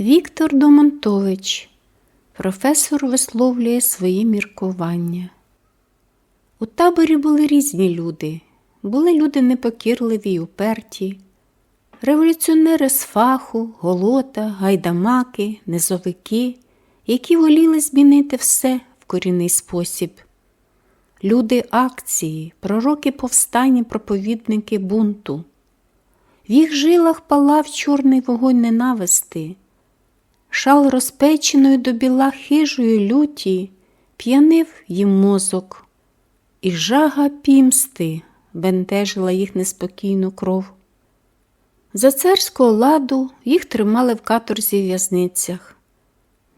Віктор Домонтович, професор висловлює свої міркування. У таборі були різні люди. Були люди непокірливі й уперті, революціонери з фаху, голота, гайдамаки, низовики, які воліли змінити все в корінний спосіб. Люди акції, пророки повстання, проповідники бунту. В їх жилах палав чорний вогонь ненависти, шал розпеченою до біла хижої люті п'янив їм мозок, і жага пімсти бентежила їх неспокійну кров. За царського ладу їх тримали в каторзі в'язницях.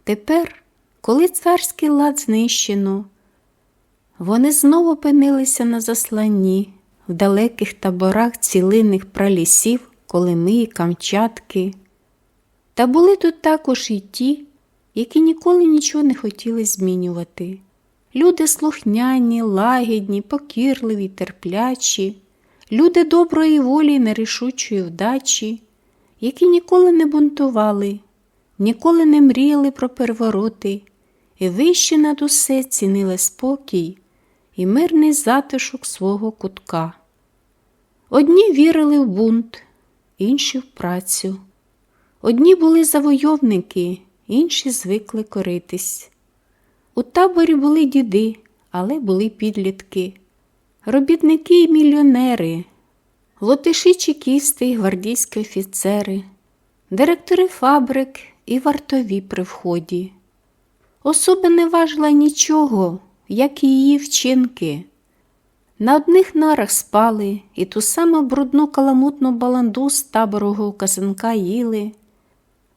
Тепер, коли царський лад знищено, вони знову опинилися на засланні в далеких таборах цілинних пралісів, Колими, Камчатки. Та були тут також і ті, які ніколи нічого не хотіли змінювати. Люди слухняні, лагідні, покірливі, терплячі, люди доброї волі й нерішучої вдачі, які ніколи не бунтували, ніколи не мріяли про перевороти, і вище над усе цінили спокій і мирний затишок свого кутка. Одні вірили в бунт, інші в працю. Одні були завойовники, інші звикли коритись. У таборі були діди, але були підлітки, робітники і мільйонери, лотиші чекісти і гвардійські офіцери, директори фабрик і вартові при вході. Особа не важила нічого, як і її вчинки. На одних нарах спали і ту саму брудну каламутну баланду з таборового казанка їли.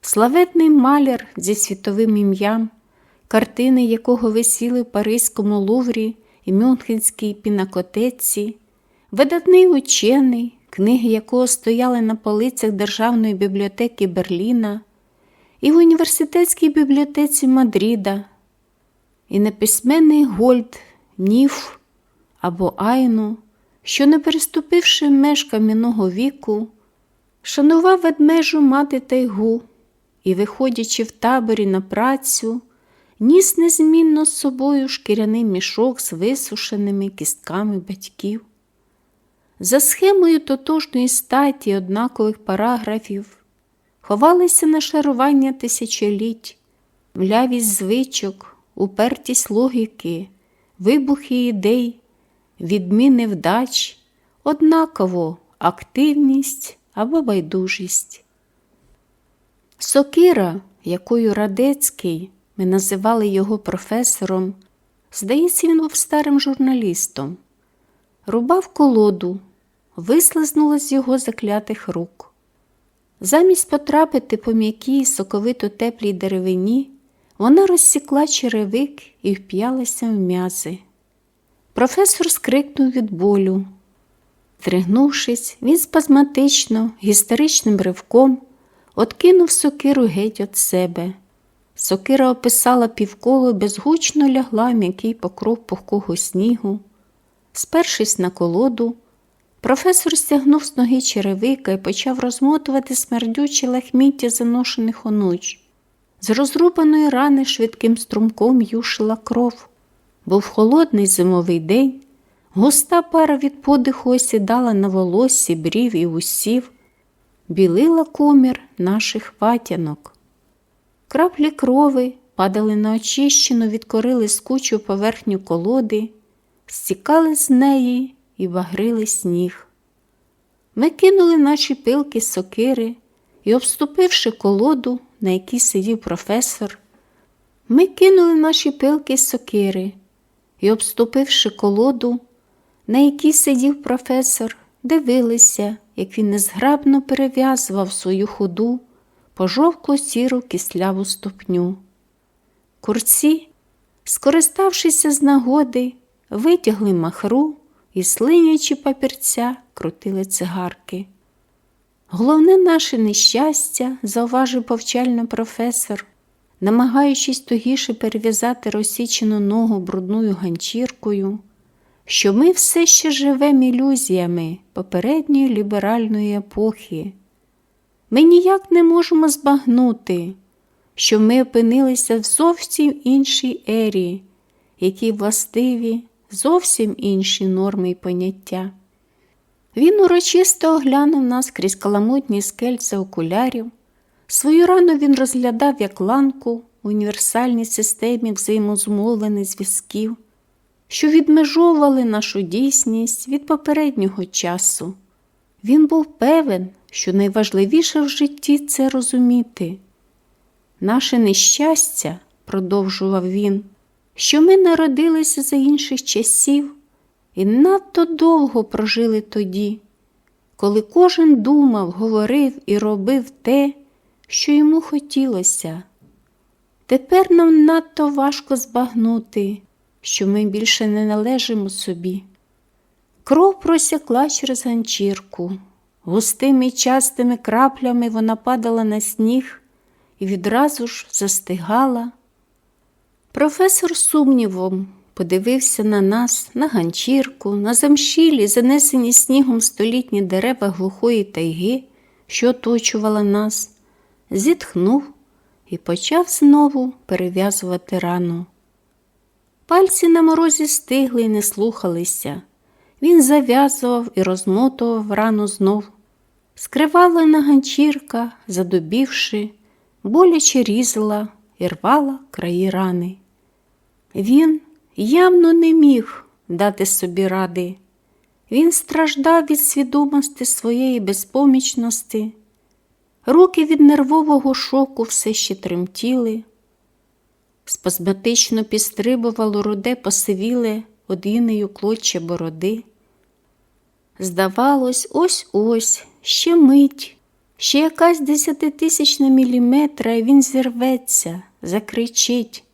Славетний маляр зі світовим ім'ям, картини якого висіли в Паризькому луврі і Мюнхенській пінакотеці, видатний учений, книги якого стояли на полицях Державної бібліотеки Берліна і в університетській бібліотеці Мадріда, і неписьменний Гольд, Ніф або Айну, що, не переступивши меж кам'яного віку, шанував ведмежу мати тайгу і, виходячи в таборі на працю, ніс незмінно з собою шкіряний мішок з висушеними кістками батьків. За схемою тотожної статі однакових параграфів ховалися нашарування тисячоліть, влявість звичок, упертість логіки, вибухи ідей, відміни вдач, однаково активність або байдужість. Сокира, якою Радецький, ми називали його професором, здається, він був старим журналістом, рубав колоду, вислизнула з його заклятих рук. Замість потрапити по м'якій соковито теплій деревині, вона розсікла черевик і вп'ялася в м'язи. Професор скрикнув від болю. Тригнувшись, він спазматично, гістеричним ривком откинув сокиру геть від себе. Сокира описала півколо, безгучно лягла м'який покров пухкого снігу. Спершись на колоду, професор стягнув з ноги черевика і почав розмотувати смердючі лахміття заношених онуч. З розрубаної рани швидким струмком юшила кров. Був холодний зимовий день, густа пара від подиху осідала на волоссі, брів і усів, білила комір наших ватянок. Краплі крови падали на очищену, відкорили скучу поверхню колоди, стікали з неї і багрили сніг. Ми кинули наші пилки сокири і, обступивши колоду, на якій сидів професор, ми кинули наші пилки сокири і, обступивши колоду, на якій сидів професор, дивилися, як він незграбно перев'язував свою ходу пожовкло сіру кисляву ступню. Курці, скориставшися з нагоди, витягли махру і, слинячи папірця, крутили цигарки. Головне наше нещастя, зауважив повчально професор, намагаючись тугіше перев'язати розсічену ногу брудною ганчіркою, що ми все ще живемо ілюзіями попередньої ліберальної епохи. Ми ніяк не можемо збагнути, що ми опинилися в зовсім іншій ері, які властиві зовсім інші норми і поняття. Він урочисто оглянув нас крізь каламутні скельця окулярів. Свою рану він розглядав як ланку в універсальній системі взаємозмовлених зв'язків, що відмежовували нашу дійсність від попереднього часу. Він був певен, що найважливіше в житті це розуміти. Наше нещастя, продовжував він, що ми народилися за інших часів і надто довго прожили тоді, коли кожен думав, говорив і робив те, що йому хотілося. Тепер нам надто важко збагнути, що ми більше не належимо собі. Кров просякла через ганчірку, густими частими краплями вона падала на сніг і відразу ж застигала. Професор сумнівом подивився на нас, на ганчірку, на замшілі, занесені снігом столітні дерева глухої тайги, що оточувала нас, зітхнув і почав знову перев'язувати рану. Пальці на морозі стигли і не слухалися. Він зав'язував і розмотував рану знов. Скривалена ганчірка, задубівши, боляче різала і рвала краї рани. Він явно не міг дати собі ради. Він страждав від свідомості своєї безпомічності, руки від нервового шоку все ще тремтіли, спазматично підстрибувало руде посивіле одінею клоччя бороди. Здавалось, ось ось ще мить, ще якась десятитисячна міліметра, і він зірветься, закричить,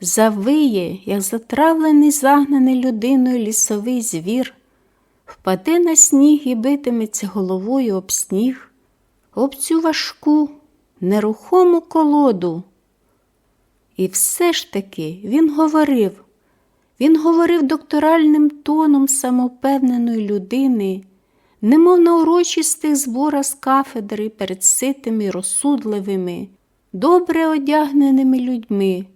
завиє, як затравлений, загнаний людиною лісовий звір, впаде на сніг і битиметься головою об сніг, об цю важку, нерухому колоду. І все ж таки він говорив, він говорив докторальним тоном самовпевненої людини, немов на урочистих зборах з кафедри перед ситими, розсудливими, добре одягненими людьми,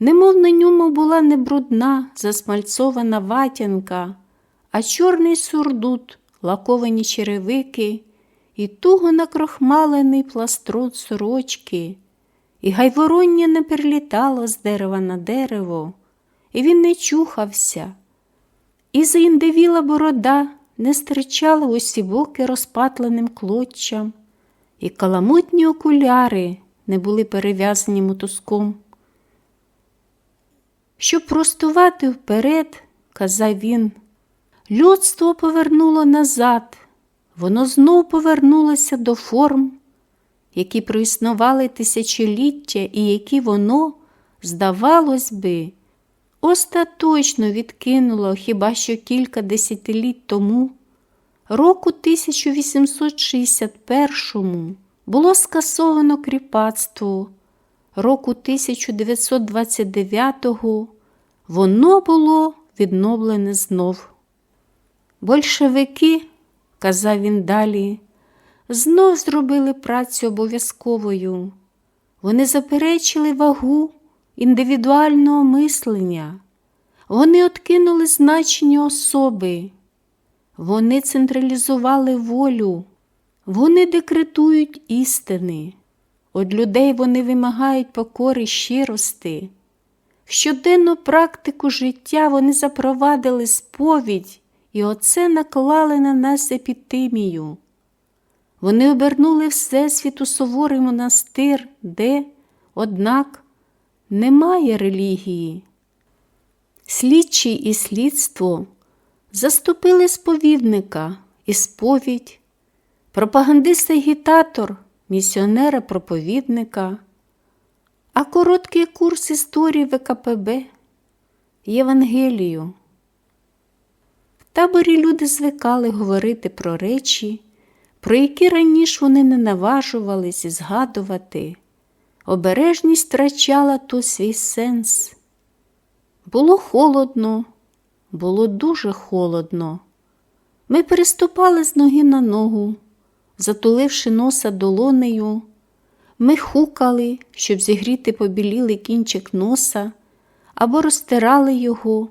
немов на ньому була не брудна, засмальцована ватянка, а чорний сурдут, лаковані черевики і туго накрохмалений пластрот сорочки, і гайвороння не перелітало з дерева на дерево, і він не чухався, і заіндивіла борода не стирчала усі боки розпатленим клоччям, і каламутні окуляри не були перев'язані мотузком. Щоб простувати вперед, казав він, людство повернуло назад, воно знов повернулося до форм, які проіснували тисячоліття і які воно, здавалось би, остаточно відкинуло хіба що кілька десятиліть тому, року 1861 було скасовано кріпацтво, року 1929 воно було відновлене знов. Большевики, казав він далі, знов зробили працю обов'язковою. Вони заперечили вагу індивідуального мислення, вони откинули значення особи, вони централізували волю, вони декретують істини. От людей вони вимагають покори щирости. В щоденну практику життя вони запровадили сповідь і оце наклали на нас епітимію. Вони обернули Всесвіт у суворий монастир, де, однак, немає релігії. Слідчий і слідство заступили сповідника і сповідь, пропагандист агітатор, місіонера проповідника, а короткий курс історії ВКПБ Євангелію. В таборі люди звикали говорити про речі, про які раніше вони не наважувались згадувати. Обережність втрачала тут свій сенс. Було холодно, було дуже холодно. Ми переступали з ноги на ногу, затуливши носа долонею. Ми хукали, щоб зігріти побілілий кінчик носа або розтирали його.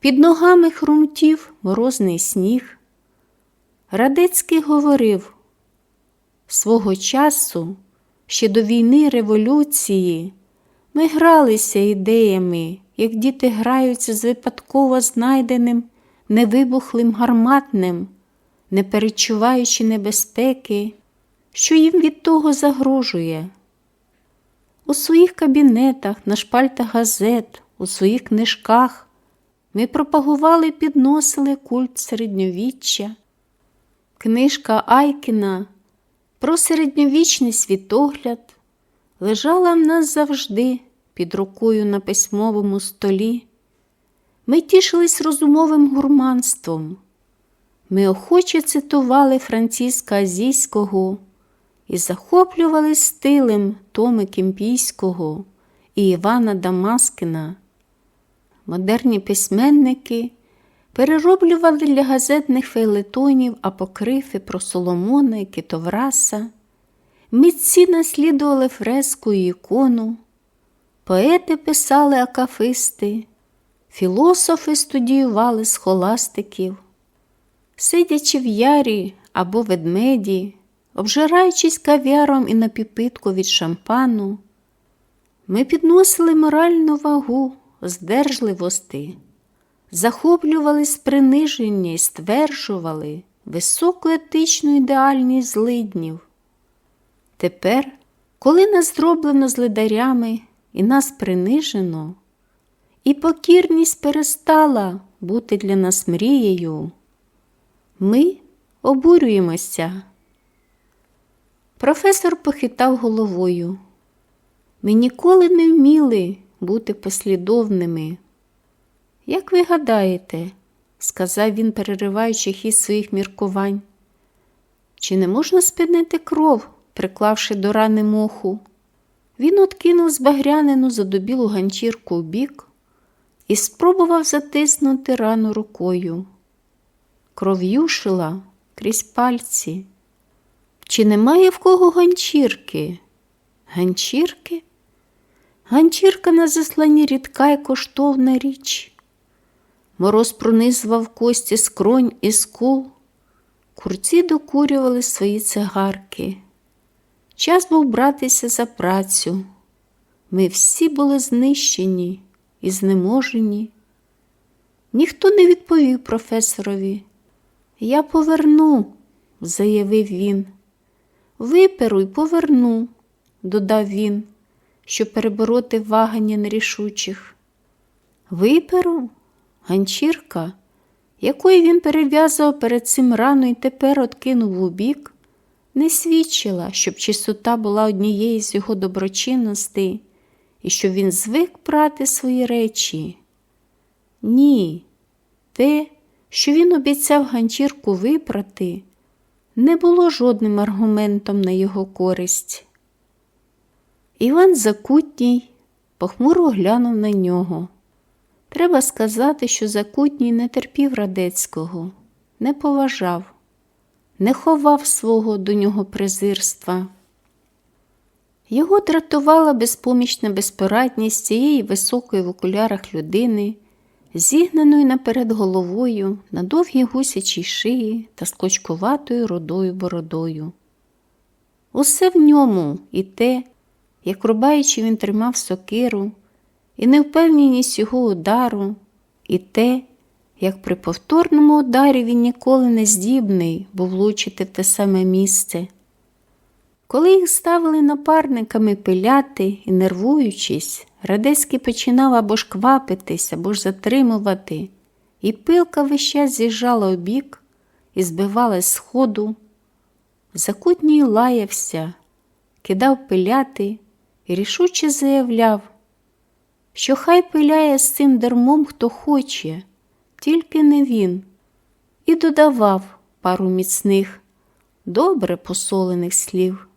Під ногами хрумтів морозний сніг. Радецький говорив, свого часу, ще до війни революції, ми гралися ідеями, як діти граються з випадково знайденим невибухлим гарматним, не перечуваючи небезпеки, що їм від того загрожує. У своїх кабінетах, на шпальтах газет, у своїх книжках ми пропагували і підносили культ середньовіччя. Книжка Айкіна про середньовічний світогляд лежала в нас завжди під рукою на письмовому столі. Ми тішились розумовим гурманством. Ми охоче цитували Франциска Азійського і захоплювались стилем Томи Кімпійського і Івана Дамаскіна. Модерні письменники перероблювали для газетних фейлетонів апокрифи про Соломона і Китовраса, митці наслідували фреску і ікону, поети писали акафисти, філософи студіювали схоластиків, сидячи в ярі або ведмеді, обжираючись кав'яром і на піпитку від шампану, ми підносили моральну вагу здержливости, захоплювались приниження і стверджували високу етичну ідеальність злиднів. Тепер, коли нас зроблено злидарями і нас принижено, і покірність перестала бути для нас мрією, ми обурюємося. Професор похитав головою. Ми ніколи не вміли бути послідовними. Як ви гадаєте, сказав він, перериваючи хід своїх міркувань, чи не можна спинити кров, приклавши до рани моху? Він откинув збагрянену задубілу ганчірку у бік і спробував затиснути рану рукою. Кров юшила крізь пальці. Чи немає в кого ганчірки? Ганчірки? Ганчірка на засланні рідка й коштовна річ. Мороз пронизував кості скронь і скул. Курці докурювали свої цигарки. Час був братися за працю. Ми всі були знищені і знеможені. Ніхто не відповів професорові. Я поверну, заявив він. Виперу й поверну, додав він, щоб перебороти вагання нерішучих. Виперу, ганчірка, якою він перев'язав перед цим рану і тепер откинув у бік, не свідчила, щоб чистота була однією з його доброчинностей і щоб він звик прати свої речі. Ні, те, що він обіцяв ганчірку випрати, не було жодним аргументом на його користь. Іван Закутній похмуро глянув на нього. Треба сказати, що Закутній не терпів радецького, не поважав, не ховав свого до нього презирства. Його дратувала безпомічна безпорадність цієї високої в окулярах людини, зігнаної наперед головою на довгій гусячій шиї та склочкуватою рудою бородою. Усе в ньому і те, як рубаючи він тримав сокиру, і невпевненість його удару, і те, як при повторному ударі він ніколи не здібний був влучити в те саме місце. Коли їх ставили напарниками пиляти і, нервуючись, Радецький починав або ж квапитись, або ж затримувати, і пилка весь час з'їжджала у бік і збивалась з ходу. Закутній лаявся, кидав пиляти і рішуче заявляв, що хай пиляє з цим дармом хто хоче, тільки не він, і додавав пару міцних, добре посолених слів.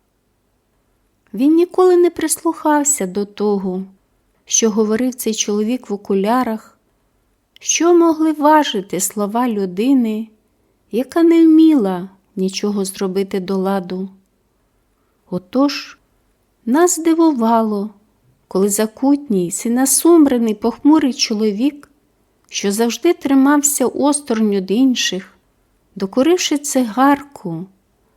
Він ніколи не прислухався до того, що говорив цей чоловік в окулярах, що могли важити слова людини, яка не вміла нічого зробити до ладу. Отож, Нас здивувало, коли закутній, синасумрений, похмурий чоловік, що завжди тримався осторонь від інших, докуривши цигарку,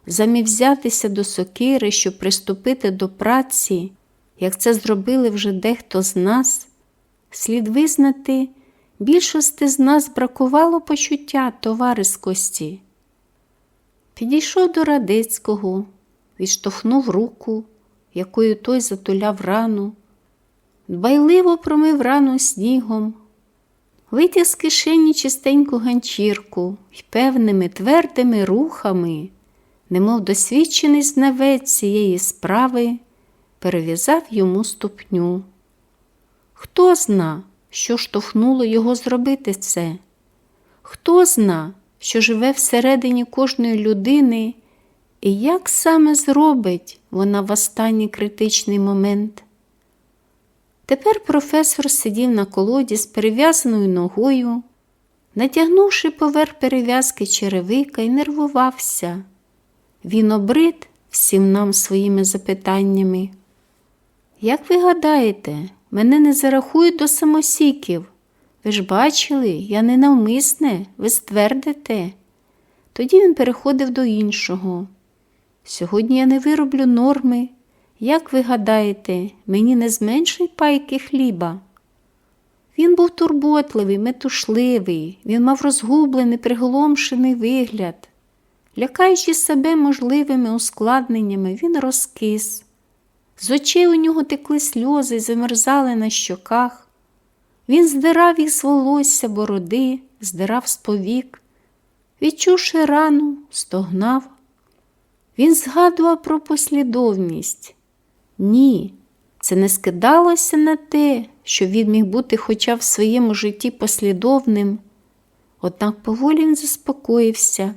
замів взятися до сокири, щоб приступити до праці, як це зробили вже дехто з нас, слід визнати, більшості з нас бракувало почуття товариськості. Підійшов до Радецького, відштовхнув руку, якою той затуляв рану, дбайливо промив рану снігом, витяг з кишені чистеньку ганчірку і певними твердими рухами, немов досвідчений знавець цієї справи, перев'язав йому ступню. Хто зна, що штовхнуло його зробити це? Хто зна, що живе всередині кожної людини, і як саме зробить вона в останній критичний момент? Тепер професор сидів на колоді з перев'язаною ногою, натягнувши поверх перев'язки черевика і нервувався. Він обрид всім нам своїми запитаннями. Як ви гадаєте, мене не зарахують до самосіків? Ви ж бачили, я не навмисне, ви ствердите. Тоді він переходив до іншого. Сьогодні я не вироблю норми. Як ви гадаєте, мені не зменшить пайки хліба? Він був турботливий, метушливий, він мав розгублений, приголомшений вигляд. Лякаючи себе можливими ускладненнями, він розкис. З очей у нього текли сльози і замерзали на щоках. Він здирав їх з волосся, бороди, здирав з повік. Відчувши рану, стогнав. Він згадував про послідовність. Ні, це не скидалося на те, що він міг бути хоча в своєму житті послідовним. Однак поволі він заспокоївся.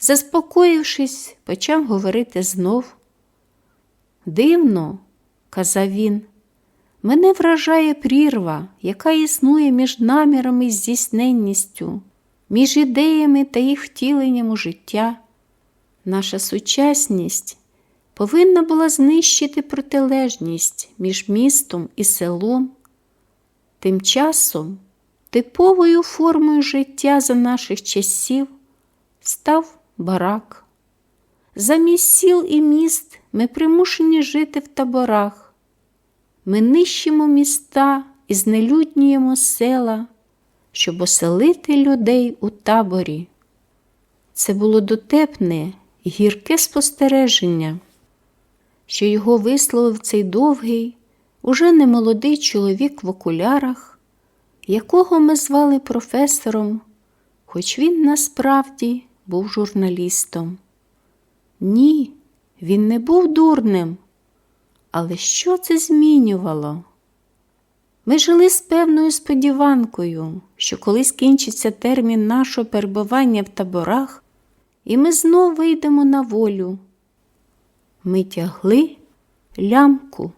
Заспокоївшись, почав говорити знов. Дивно, казав він, мене вражає прірва, яка існує між намірами і здійсненністю, між ідеями та їх втіленням у життя. Наша сучасність повинна була знищити протилежність між містом і селом. Тим часом типовою формою життя за наших часів став барак. Замість сіл і міст ми примушені жити в таборах. Ми нищимо міста і знелюднюємо села, щоб оселити людей у таборі. Це було дотепне і гірке спостереження, що його висловив цей довгий, уже немолодий чоловік в окулярах, якого ми звали професором, хоч він насправді був журналістом. Ні, він не був дурним. Але що це змінювало? Ми жили з певною сподіванкою, що колись кінчиться термін нашого перебування в таборах, і ми знов вийдемо на волю. Ми тягли лямку.